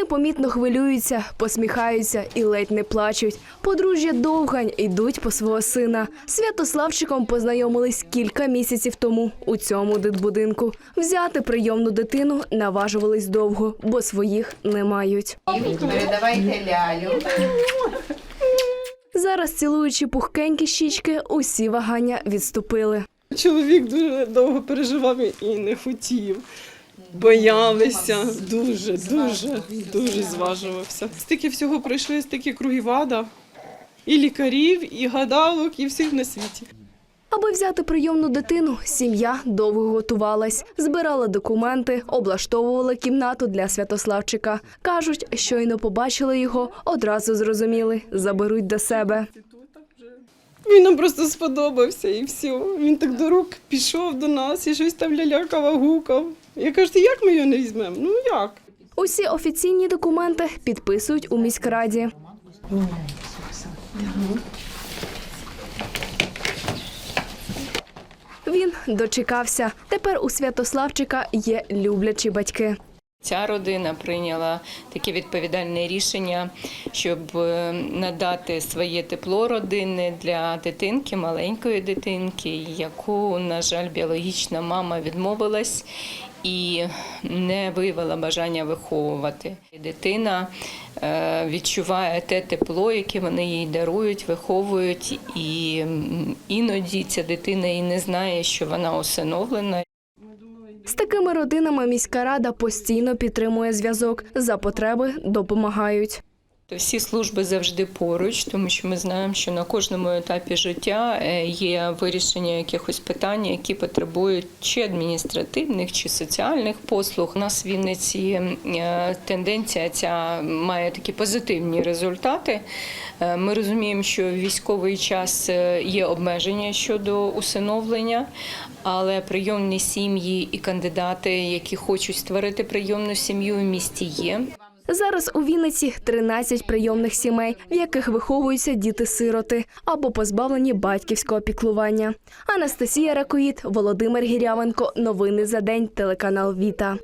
Вони помітно хвилюються, посміхаються і ледь не плачуть. Подружжя довгань йдуть по свого сина. Святославчиком познайомились кілька місяців тому у цьому дитбудинку. Взяти прийомну дитину наважувались довго, бо своїх не мають. Передавайте лялю. Зараз, цілуючи пухкенькі щічки, усі вагання відступили. Чоловік дуже довго переживав і не хотів. Боялися дуже, дуже, дуже зважувався. Стільки всього пройшли, стільки кругів ада, і лікарів, і гадалок, і всіх на світі. Аби взяти прийомну дитину, сім'я довго готувалась, збирала документи, облаштовувала кімнату для Святославчика. Кажуть, щойно побачили його, одразу зрозуміли, заберуть до себе. Він нам просто сподобався і все. Він так до рук пішов до нас і щось там лялякав, гукав. Я кажу, як ми його не візьмемо? Ну як? Усі офіційні документи підписують у міськраді. Він дочекався. Тепер у Святославчика є люблячі батьки. Ця родина прийняла таке відповідальне рішення, щоб е, надати своє тепло родини для дитинки, маленької дитинки, яку, на жаль, біологічна мама відмовилась і не виявила бажання виховувати. Дитина е, відчуває те тепло, яке вони їй дарують, виховують, і іноді ця дитина і не знає, що вона усиновлена. З такими родинами міська рада постійно підтримує зв'язок. За потреби допомагають. Всі служби завжди поруч, тому що ми знаємо, що на кожному етапі життя е, є вирішення якихось питань, які потребують чи адміністративних, чи соціальних послуг. У нас в Вінниці е, тенденція ця має такі позитивні результати. Е, Ми розуміємо, що в військовий час є обмеження щодо усиновлення, але прийомні сім'ї і кандидати, які хочуть створити прийомну сім'ю в місті, є. Зараз у Вінниці 13 прийомних сімей, в яких виховуються діти-сироти або позбавлені батьківського піклування. Анастасія Ракоїд, Володимир Гірявенко. Новини за день. Телеканал Віта.